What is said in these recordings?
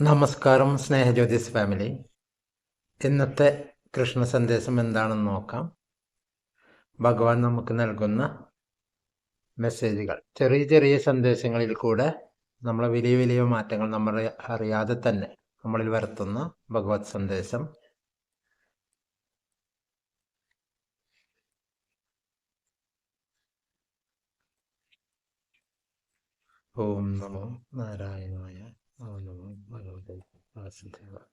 നമസ്കാരം സ്നേഹജ്യോതിസ് ഫാമിലി. ഇന്നത്തെ കൃഷ്ണ സന്ദേശം എന്താണെന്ന് നോക്കാം. ഭഗവാൻ നമുക്ക് നൽകുന്ന മെസ്സേജുകൾ. ചെറിയ ചെറിയ സന്ദേശങ്ങളിൽ കൂടെ നമ്മളെ വലിയ വലിയ മാറ്റങ്ങൾ നമ്മൾ അറിയാതെ തന്നെ നമ്മളിൽ വരുത്തുന്ന ഭഗവത് സന്ദേശം. ഓം നമോ നമോ ഭഗവതേ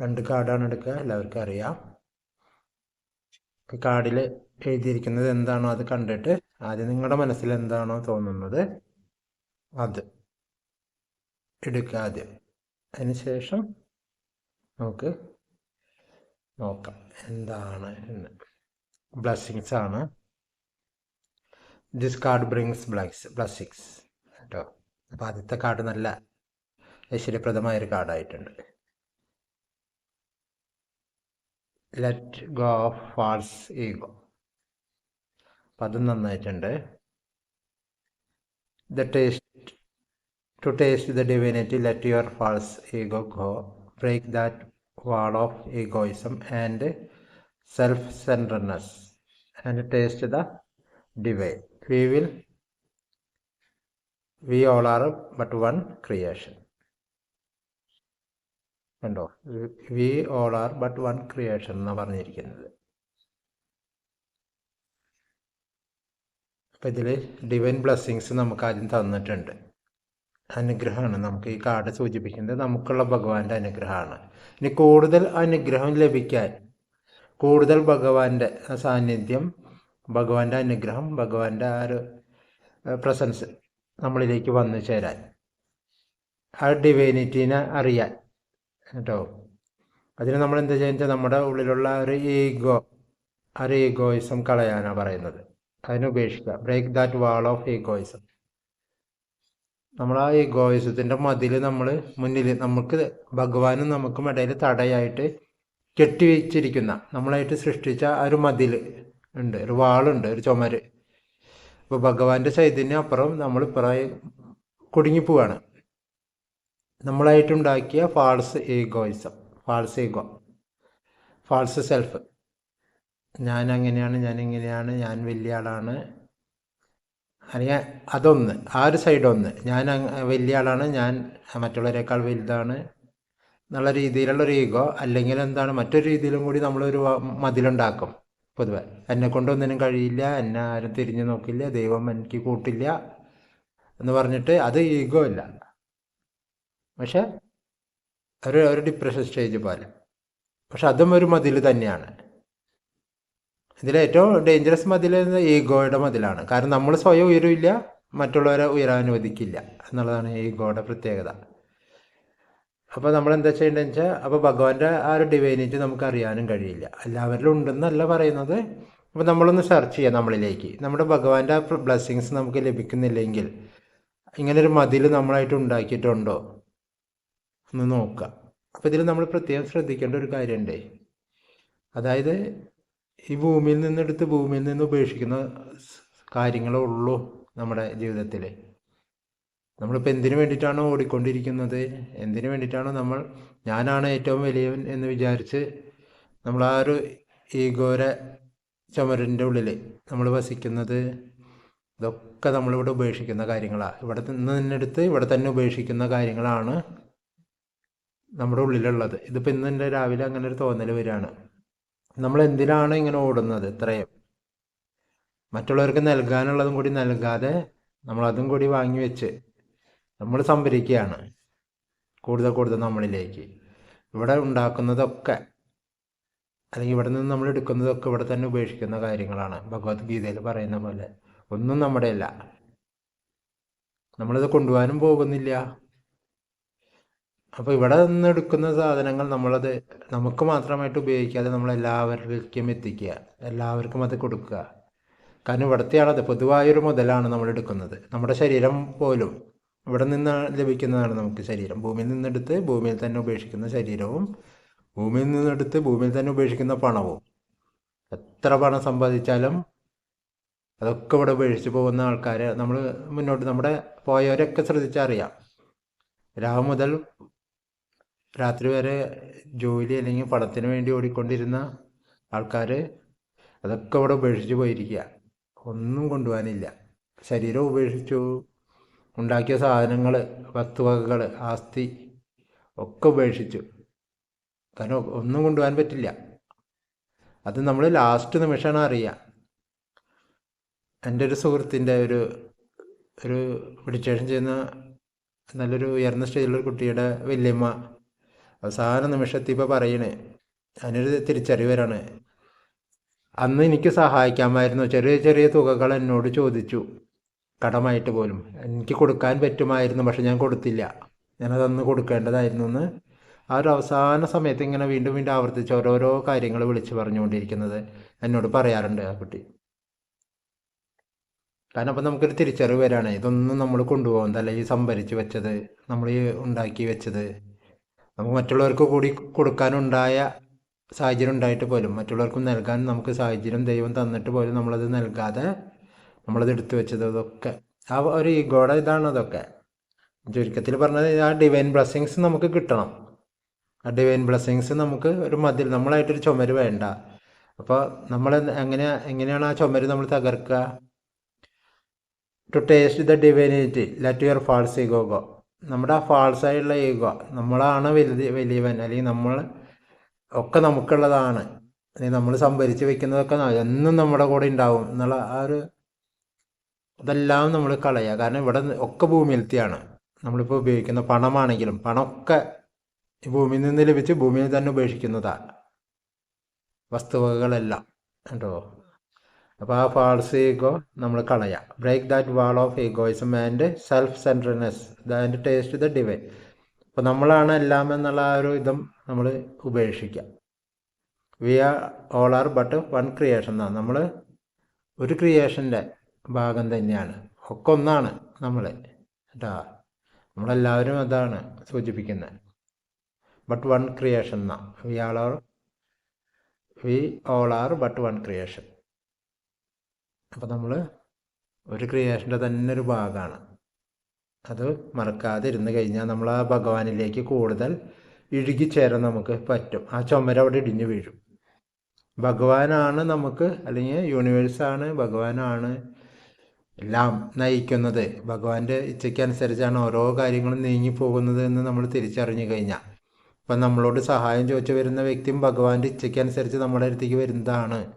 രണ്ട് കാർഡാണ് എടുക്കുക എല്ലാവർക്കും അറിയാം. കാർഡിൽ എഴുതിയിരിക്കുന്നത് എന്താണോ അത് കണ്ടിട്ട് ആദ്യം നിങ്ങളുടെ മനസ്സിൽ എന്താണോ തോന്നുന്നത് അത് എടുക്കുക ആദ്യം. അതിനുശേഷം നമുക്ക് നോക്കാം എന്താണ് എന്ന്. ബ്ലസ്സിങ്സ് ആണ്. This card brings bless blessings കേട്ടോ. അപ്പോൾ ആദ്യത്തെ കാർഡ് നല്ല ഐശ്വര്യപ്രദമായ ഒരു കാർഡായിട്ടുണ്ട്. Let go of false ego അപ്പം അതും നന്നായിട്ടുണ്ട്. The taste to taste the divinity let your false ego go break that wall of egoism and self centreness and taste the divine. We will, we all are but one creation കണ്ടോ? We all are but one creation എന്നാണ് പറഞ്ഞിരിക്കുന്നത്. അപ്പം ഇതിൽ divine blessings നമുക്ക് ആദ്യം തന്നിട്ടുണ്ട്. അനുഗ്രഹമാണ്. നമുക്ക് ഈ കാർഡ് സൂചിപ്പിക്കുന്നത് നമുക്കുള്ള ഭഗവാന്റെ അനുഗ്രഹമാണ്. ഇനി കൂടുതൽ അനുഗ്രഹം ലഭിക്കാൻ കൂടുതൽ ഭഗവാന്റെ സാന്നിധ്യം ഭഗവാന്റെ അനുഗ്രഹം ഭഗവാന്റെ ആ ഒരു പ്രസൻസ് നമ്മളിലേക്ക് വന്നു ചേരാൻ. ആ ഡിവൈനിറ്റീനെ അറിയാൻ കേട്ടോ? അതിന് നമ്മൾ എന്താ ചെയ്യുന്നത് നമ്മുടെ ഉള്ളിലുള്ള ഒരു ഈഗോ ഒരു ഈഗോയിസം കളയാനാണ് പറയുന്നത്. അതിനെ ഉപേക്ഷിക്കുക. Break that wall of egoism നമ്മൾ ആ ഈഗോയിസത്തിന്റെ മതിൽ നമ്മൾ മുന്നിൽ നമുക്ക് ഭഗവാനും നമുക്കും ഇടയിൽ തടയായിട്ട് കെട്ടിവെച്ചിരിക്കുന്ന നമ്മളായിട്ട് സൃഷ്ടിച്ച ഒരു മതിൽ ഉണ്ട് ഒരു വാളുണ്ട് ഒരു ചുമര്. അപ്പോൾ ഭഗവാന്റെ ചൈതന്യം അപ്പുറം നമ്മൾ ഇപ്പുറം കുടുങ്ങിപ്പോവാണ് നമ്മളായിട്ടുണ്ടാക്കിയ false egoism false ego false self ഞാൻ അങ്ങനെയാണ് ഞാൻ ഇങ്ങനെയാണ് ഞാൻ വലിയ ആളാണ്. അല്ലെങ്കിൽ അതൊന്ന് ആ ഒരു സൈഡ് ഒന്ന്. ഞാൻ വലിയ ആളാണ് ഞാൻ മറ്റുള്ളവരെക്കാൾ വലുതാണ് എന്നുള്ള രീതിയിലുള്ള ഒരു ഈഗോ അല്ലെങ്കിൽ എന്താണ് മറ്റൊരു രീതിയിലും കൂടി നമ്മളൊരു മതിലുണ്ടാക്കും. പൊതുവെ. എന്നെ കൊണ്ടൊന്നിനും കഴിയില്ല എന്നെ ആരും തിരിഞ്ഞു നോക്കില്ല ദൈവം എനിക്ക് കൂട്ടില്ല എന്ന് പറഞ്ഞിട്ട് അത് ഈഗോ ഇല്ല. പക്ഷെ ഒരു ഒരു ഡിപ്രഷൻ സ്റ്റേജ് പോലെ. പക്ഷെ അതും ഒരു മതിൽ തന്നെയാണ്. ഇതിലേറ്റവും ഡേഞ്ചറസ് മതിൽ ഈഗോയുടെ മതിലാണ്. കാരണം നമ്മൾ സ്വയം ഉയരില്ല മറ്റുള്ളവരെ ഉയരാൻ അനുവദിക്കില്ല. എന്നുള്ളതാണ് ഈഗോയുടെ പ്രത്യേകത. അപ്പോൾ നമ്മൾ എന്താ ചെയ്യേണ്ടതെന്ന് വെച്ചാൽ അപ്പോൾ ഭഗവാന്റെ ആ ഒരു ഡിവൈനിറ്റി നമുക്ക് അറിയാനും കഴിയില്ല. എല്ലാവരിലും ഉണ്ടെന്നല്ല പറയുന്നത്. അപ്പോൾ നമ്മളൊന്ന് സെർച്ച് ചെയ്യാം നമ്മളിലേക്ക്. നമ്മുടെ ഭഗവാന്റെ ആ ബ്ലെസ്സിങ്സ് നമുക്ക് ലഭിക്കുന്നില്ലെങ്കിൽ ഇങ്ങനൊരു മതിൽ നമ്മളായിട്ട് ഉണ്ടാക്കിയിട്ടുണ്ടോ ഒന്ന് നോക്കുക അപ്പോൾ ഇതിൽ നമ്മൾ പ്രത്യേകം ശ്രദ്ധിക്കേണ്ട ഒരു കാര്യമുണ്ടേ. അതായത് ഈ ഭൂമിയിൽ നിന്നെടുത്ത് ഭൂമിയിൽ നിന്ന് ഉപേക്ഷിക്കുന്ന കാര്യങ്ങളേ ഉള്ളൂ നമ്മുടെ ജീവിതത്തിൽ നമ്മളിപ്പോൾ എന്തിനു വേണ്ടിയിട്ടാണോ ഓടിക്കൊണ്ടിരിക്കുന്നത്? എന്തിനു വേണ്ടിയിട്ടാണോ നമ്മൾ ഞാനാണ് ഏറ്റവും വലിയവൻ എന്ന് വിചാരിച്ച് നമ്മൾ ആ ഒരു ഈഗോരെ ചുമരിന്റെ ഉള്ളിൽ നമ്മൾ വസിക്കുന്നത് ഇതൊക്കെ നമ്മളിവിടെ ഉപേക്ഷിക്കുന്ന കാര്യങ്ങളാണ് ഇവിടെ നിന്നെടുത്ത് ഇവിടെ തന്നെ ഉപേക്ഷിക്കുന്ന കാര്യങ്ങളാണ് നമ്മുടെ ഉള്ളിലുള്ളത്. ഇതിപ്പോൾ ഇന്ന് എന്റെ രാവിലെ അങ്ങനെ ഒരു തോന്നൽ വരികയാണ്. നമ്മൾ എന്തിനാണ് ഇങ്ങനെ ഓടുന്നത് ഇത്രയും? മറ്റുള്ളവർക്ക് നൽകാനുള്ളതും കൂടി നൽകാതെ നമ്മളതും കൂടി വാങ്ങി വെച്ച് നമ്മൾ സംഭരിക്കുകയാണ്. കൂടുതൽ കൂടുതൽ നമ്മളിലേക്ക്. ഇവിടെ ഉണ്ടാക്കുന്നതൊക്കെ അല്ലെങ്കിൽ ഇവിടെ നിന്ന് നമ്മൾ എടുക്കുന്നതൊക്കെ ഇവിടെ തന്നെ ഉപേക്ഷിക്കുന്ന കാര്യങ്ങളാണ്. ഭഗവത്ഗീതയിൽ പറയുന്ന പോലെ. ഒന്നും നമ്മുടെ അല്ല നമ്മളിത് കൊണ്ടുപോകാനും പോകുന്നില്ല. അപ്പോൾ ഇവിടെ നിന്ന് എടുക്കുന്ന സാധനങ്ങൾ നമ്മളത് നമുക്ക് മാത്രമായിട്ട് ഉപയോഗിക്കാതെ നമ്മൾ എത്തിക്കുക. എല്ലാവർക്കും അത് കൊടുക്കുക. കാരണം ഇവിടത്തെയാണത് പൊതുവായൊരു മുതലാണ് നമ്മൾ എടുക്കുന്നത്. നമ്മുടെ ശരീരം പോലും ഇവിടെ നിന്ന് ലഭിക്കുന്നതാണ് നമുക്ക് ശരീരം. ഭൂമിയിൽ നിന്നെടുത്ത് ഭൂമിയിൽ തന്നെ ഉപേക്ഷിക്കുന്ന ശരീരവും ഭൂമിയിൽ നിന്നെടുത്ത് ഭൂമിയിൽ തന്നെ ഉപേക്ഷിക്കുന്ന പണവും. എത്ര പണം സമ്പാദിച്ചാലും അതൊക്കെ ഇവിടെ ഉപേക്ഷിച്ച് പോകുന്ന ആൾക്കാരെ നമ്മൾ മുന്നോട്ട് നമ്മുടെ പോയവരൊക്കെ ശ്രദ്ധിച്ചറിയാം രാവ് മുതൽ രാത്രി വരെ ജോലി അല്ലെങ്കിൽ പണത്തിന് വേണ്ടി ഓടിക്കൊണ്ടിരുന്ന ആൾക്കാർ അതൊക്കെ ഇവിടെ ഉപേക്ഷിച്ച് പോയിരിക്കുക. ഒന്നും കൊണ്ടുപോകാനില്ല. ശരീരം ഉപേക്ഷിച്ചു. ഉണ്ടാക്കിയ സാധനങ്ങൾ വസ്തുവകകൾ ആസ്തി ഒക്കെ ഉപേക്ഷിച്ചു. കാരണം ഒന്നും കൊണ്ടുപോകാൻ പറ്റില്ല. അത് നമ്മൾ ലാസ്റ്റ് നിമിഷമാണ് അറിയുക. എന്റെ ഒരു സുഹൃത്തിന്റെ ഒരു ഒരു മെഡിറ്റേഷൻ ചെയ്യുന്ന നല്ലൊരു ഉയർന്ന സ്റ്റേജിലുള്ള കുട്ടിയുടെ വല്യമ്മ അവസാന നിമിഷത്തിൽ ഇപ്പോൾ പറയണേ. അതിനൊരു തിരിച്ചറിവരാണ്. അന്ന് എനിക്ക് സഹായിക്കാമായിരുന്നു. ചെറിയ ചെറിയ തുകകൾ എന്നോട് ചോദിച്ചു. കടമായിട്ട് പോലും. എനിക്ക് കൊടുക്കാൻ പറ്റുമായിരുന്നു പക്ഷെ ഞാൻ കൊടുത്തില്ല. ഞാനതന്ന് കൊടുക്കേണ്ടതായിരുന്നു എന്ന് ആ ഒരു അവസാന സമയത്ത് ഇങ്ങനെ വീണ്ടും വീണ്ടും ആവർത്തിച്ച് ഓരോരോ കാര്യങ്ങൾ വിളിച്ച് പറഞ്ഞുകൊണ്ടിരിക്കുന്നത് എന്നോട് പറയാറുണ്ട് ആ കുട്ടി. കാരണം അപ്പം നമുക്കൊരു തിരിച്ചറിവ് വരാണ് ഇതൊന്നും നമ്മൾ കൊണ്ടുപോകുന്നതല്ല ഈ സംഭരിച്ച് വെച്ചത് നമ്മൾ ഈ ഉണ്ടാക്കി വെച്ചത്. നമുക്ക് മറ്റുള്ളവർക്ക് കൂടി കൊടുക്കാനുണ്ടായ സാഹചര്യം ഉണ്ടായിട്ട് പോലും മറ്റുള്ളവർക്കും നൽകാൻ നമുക്ക് സാഹചര്യം ദൈവം തന്നിട്ട് പോലും നമ്മളത് നൽകാതെ നമ്മളത് എടുത്തു വെച്ചത് അതൊക്കെ. ആ ഒരു ഈഗോടെ ഇതാണ് അതൊക്കെ. ചുരുക്കത്തിൽ പറഞ്ഞത് ആ ഡിവൈൻ ബ്ലെസ്സിങ്സ് നമുക്ക് കിട്ടണം. ആ ഡിവൈൻ ബ്ലെസ്സിങ്സ് നമുക്ക് ഒരു മതിൽ നമ്മളായിട്ടൊരു ചുമര് വേണ്ട. അപ്പോൾ നമ്മൾ എങ്ങനെ എങ്ങനെയാണ് ആ ചുമര് നമ്മൾ തകർക്കുക to taste the divinity let your false ego go നമ്മുടെ ആ ഫാൾസ് ആയിട്ടുള്ള ഈഗോ നമ്മളാണ് വലിയ വലിയവൻ അല്ലെങ്കിൽ നമ്മൾ ഒക്കെ നമുക്കുള്ളതാണ്. അല്ലെങ്കിൽ നമ്മൾ സംഭരിച്ച് വെക്കുന്നതൊക്കെ എന്നും നമ്മുടെ കൂടെ ഉണ്ടാവും എന്നുള്ള ആ ഒരു അതെല്ലാം നമ്മൾ കളയുക കാരണം ഇവിടെ ഒക്കെ ഭൂമിയിലത്തെയാണ് നമ്മളിപ്പോൾ ഉപയോഗിക്കുന്ന പണമാണെങ്കിലും പണമൊക്കെ ഭൂമിയിൽ നിന്ന് ലഭിച്ച് ഭൂമിയിൽ തന്നെ ഉപേക്ഷിക്കുന്നതാണ് വസ്തുവകകളെല്ലാം. കേട്ടോ അപ്പോൾ ആ ഫാൾസ് ഈഗോ നമ്മൾ കളയാം. Break that wall of egoism and self centreness and taste the divine അപ്പോൾ നമ്മളാണ് എല്ലാം എന്നുള്ള ആ ഒരു ഇതും നമ്മൾ ഉപേക്ഷിക്കുക we are all are but one creation എന്നാണ് നമ്മൾ ഒരു ക്രിയേഷന്റെ ഭാഗം തന്നെയാണ്. ഒക്കെ ഒന്നാണ് നമ്മൾ കേട്ടാ നമ്മളെല്ലാവരും അതാണ് സൂചിപ്പിക്കുന്നത് ബട്ട് വൺ ക്രിയേഷൻ എന്നാ we all are we all are but one creation അപ്പോൾ നമ്മൾ ഒരു ക്രിയേഷന്റെ തന്നെ ഒരു ഭാഗമാണ് അത് മറക്കാതെ ഇരുന്ന് കഴിഞ്ഞാൽ നമ്മൾ ആ ഭഗവാനിലേക്ക് കൂടുതൽ ഇഴുകിച്ചേരാൻ നമുക്ക് പറ്റും. ആ ചുമര അവിടെ ഇടിഞ്ഞു വീഴും. ഭഗവാനാണ് നമുക്ക് അല്ലെങ്കിൽ യൂണിവേഴ്സാണ് ഭഗവാനാണ് എല്ലാം നയിക്കുന്നത്. ഭഗവാന്റെ ഇച്ഛയ്ക്കനുസരിച്ചാണ് ഓരോ കാര്യങ്ങളും നീങ്ങി പോകുന്നത് എന്ന് നമ്മൾ തിരിച്ചറിഞ്ഞു കഴിഞ്ഞാൽ. ഇപ്പം നമ്മളോട് സഹായം ചോദിച്ചു വരുന്ന വ്യക്തിയും ഭഗവാന്റെ ഇച്ഛയ്ക്കനുസരിച്ച് നമ്മുടെ അടുത്തേക്ക് വരുന്നതാണ്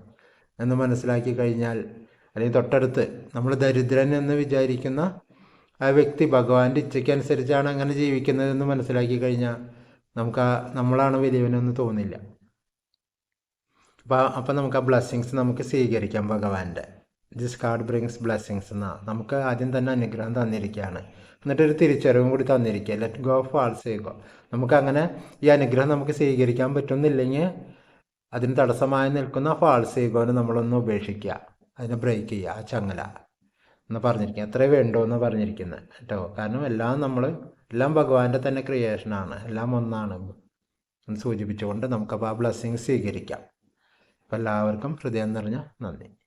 എന്ന് മനസ്സിലാക്കി കഴിഞ്ഞാൽ അല്ലെങ്കിൽ തൊട്ടടുത്ത് നമ്മൾ ദരിദ്രൻ എന്ന് വിചാരിക്കുന്ന ആ വ്യക്തി ഭഗവാന്റെ ഇച്ഛയ്ക്കനുസരിച്ചാണ് അങ്ങനെ ജീവിക്കുന്നതെന്ന് മനസ്സിലാക്കി കഴിഞ്ഞാൽ നമുക്ക് ആ നമ്മളാണ് വലിയവനെന്ന് തോന്നില്ല. അപ്പം അപ്പം നമുക്ക് ആ ബ്ലെസ്സിങ്സ് നമുക്ക് സ്വീകരിക്കാം ഭഗവാന്റെ. ദിസ് കാർഡ് ബ്രിങ്സ് ബ്ലെസ്സിങ്സ് എന്നാണ് നമുക്ക് ആദ്യം തന്നെ അനുഗ്രഹം തന്നിരിക്കുകയാണ്. എന്നിട്ടൊരു തിരിച്ചറിവും കൂടി തന്നിരിക്കുക ലെറ്റ് ഗോ ഫാൾസ് ഗോ നമുക്ക് അങ്ങനെ ഈ അനുഗ്രഹം നമുക്ക് സ്വീകരിക്കാൻ പറ്റുന്നില്ലെങ്കിൽ അതിന് തടസ്സമായി നിൽക്കുന്ന ഫാൾസ് ഈഗോനെ നമ്മളൊന്ന് ഉപേക്ഷിക്കുക. അതിനെ ബ്രേക്ക് ചെയ്യുക ആ ചങ്ങല എന്ന് പറഞ്ഞിരിക്കുക എത്രയേ വേണ്ടോ എന്ന് പറഞ്ഞിരിക്കുന്നത് കേട്ടോ. കാരണം എല്ലാം നമ്മൾ എല്ലാം ഭഗവാന്റെ തന്നെ ക്രിയേഷനാണ് എല്ലാം ഒന്നാണ്. എന്ന് സൂചിപ്പിച്ചുകൊണ്ട് നമുക്കപ്പോൾ ആ ബ്ലെസ്സിങ് സ്വീകരിക്കാം. അപ്പോൾ എല്ലാവർക്കും ഹൃദയം നിറഞ്ഞ നന്ദി.